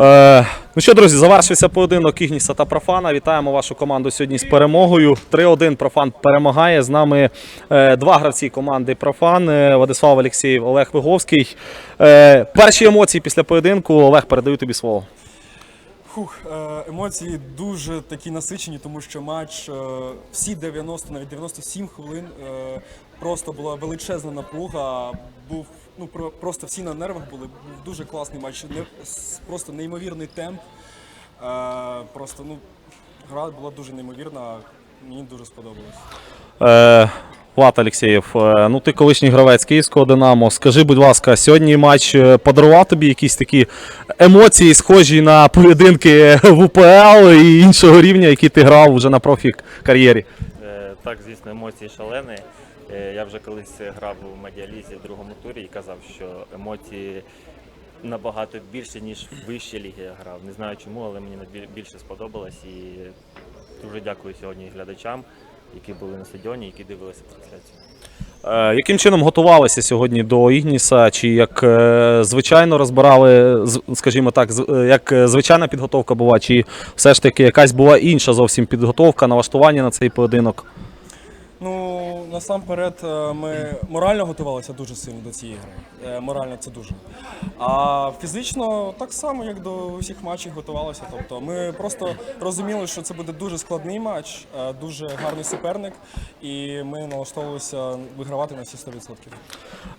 Е, ну що, друзі, завершився поєдинок Ігніса та Профана. Вітаємо вашу команду сьогодні з перемогою. 3-1 Профан перемагає. З нами е, два гравці команди Профан е, Владислав Олексєєв, Олег Виговський. Перші емоції після поєдинку. Олег, передаю тобі слово. Фух, е, емоції дуже такі насичені, тому що матч е, всі 90, навіть 97 хвилин е, просто була величезна напруга. Був ну про- просто всі на нервах були. Був дуже класний матч, не, просто неймовірний темп. Просто ну гра була дуже неймовірна. Мені дуже сподобалось. Влад Олексєєв, е, ну ти колишній гравець київського Динамо. Скажи, будь ласка, сьогодні матч е, подарував тобі якісь такі емоції, схожі на поєдинки в УПЛ і іншого рівня, які ти грав вже на профі кар'єрі? Е, Так, звісно, емоції шалені. Я вже колись грав у медіалізі в другому турі і казав, що емоції набагато більше, ніж в вищій лігі я грав. Не знаю чому, але мені більше сподобалось. І дуже дякую сьогодні глядачам, які були на стадіоні, які дивилися трансляцію. Е, Яким чином готувалися сьогодні до Ігніса? Чи як е, звичайно розбирали, з- скажімо так, з- е, як е, звичайна підготовка була, чи все ж таки якась була інша зовсім підготовка, налаштування на цей поєдинок? Ну, насамперед, е, ми морально готувалися дуже сильно до цієї гри. Е, Морально це дуже. А фізично так само, як до всіх матчів готувалися. Тобто ми просто розуміли, що це буде дуже складний матч, е, дуже гарний суперник, і ми налаштовувалися вигравати на всі 100%.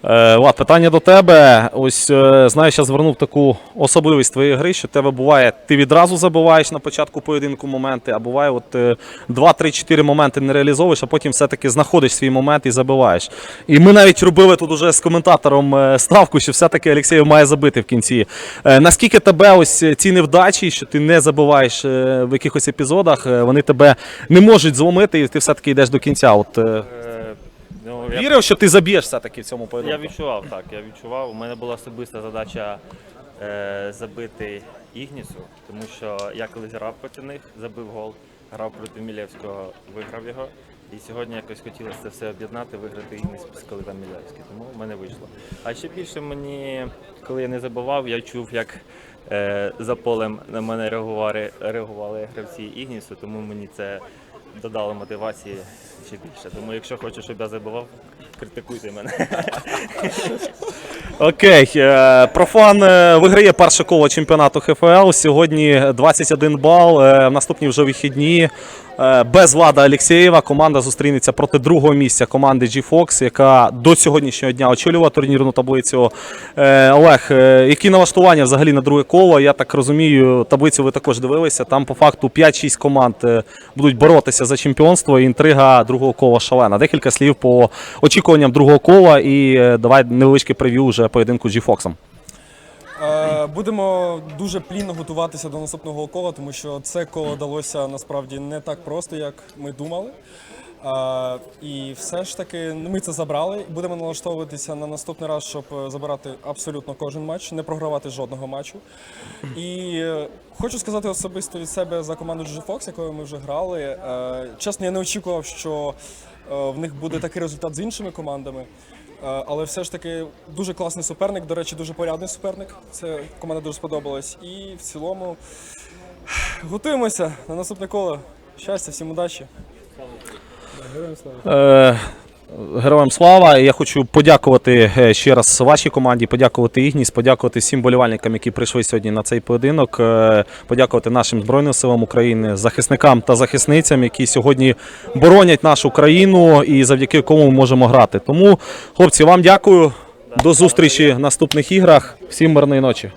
Е, Влад, питання до тебе. Ось знаєш, я звернув таку особливість твоєї гри, що тебе буває, ти відразу забиваєш на початку поєдинку моменти, а буває, от е, 2-3-4 моменти не реалізовуєш, а потім все-таки знаходиш свій момент і забиваєш. І ми навіть робили тут уже з коментатором е, ставку, що все-таки Олексєєв має забити в кінці. Е, Наскільки тебе ось ці невдачі, що ти не забиваєш е, в якихось епізодах, вони тебе не можуть зломити, і ти все-таки йдеш до кінця. От Ну, я, вірив, що ти заб'єш все-таки в цьому я відчував так. Я відчував. У мене була особиста задача е, забити Ігнісу, тому що я колись грав проти них, забив гол, грав проти Мілєвського, виграв його. І сьогодні якось хотілося це все об'єднати, виграти Ігніс з Калитом Мілєвський. Тому в мене вийшло. А ще більше мені, коли я не забивав, я чув, як е, за полем на мене реагували, реагували гравці Ігнісу, тому мені це додало мотивації ще більше. Тому якщо хочеш, щоб я забивав, критикуйте мене. Окей, е, профан е, виграє перше коло чемпіонату ХФЛ. Сьогодні 21 бал. е, В наступні вже вихідні. Е, Без Влада Алєксєєва команда зустрінеться проти другого місця команди G-Fox, яка до сьогоднішнього дня очолювала турнірну таблицю. Е, Олег, е, які налаштування взагалі на друге коло? Я так розумію, таблицю ви також дивилися. Там по факту 5-6 команд е, будуть боротися за чемпіонство. І інтрига другого кола шалена. Декілька слів по очікуванням другого кола. І е, давай невеличке прев'ю вже поєдинку з G-Fox. Е, Будемо дуже плідно готуватися до наступного кола, тому що це коло далося насправді не так просто, як ми думали. Е, І все ж таки ми це забрали. Будемо налаштовуватися на наступний раз, щоб е, забирати абсолютно кожен матч, не програвати жодного матчу. І хочу сказати особисто від себе за команду G-Fox, якою ми вже грали. Чесно, я не очікував, що в них буде такий результат з іншими командами. Е, Але все ж таки дуже класний суперник, до речі, дуже порядний суперник. Це команда дуже сподобалась. І в цілому готуємося на наступне коло. Щастя, всім удачі. Героям слава. Героям слава! Я хочу подякувати е, ще раз вашій команді, подякувати Ігніс, подякувати всім болівальникам, які прийшли сьогодні на цей поєдинок. е, Подякувати нашим Збройним силам України, захисникам та захисницям, які сьогодні боронять нашу країну і завдяки кому ми можемо грати. Тому, хлопці, вам дякую. До зустрічі в наступних іграх. Всім мирної ночі.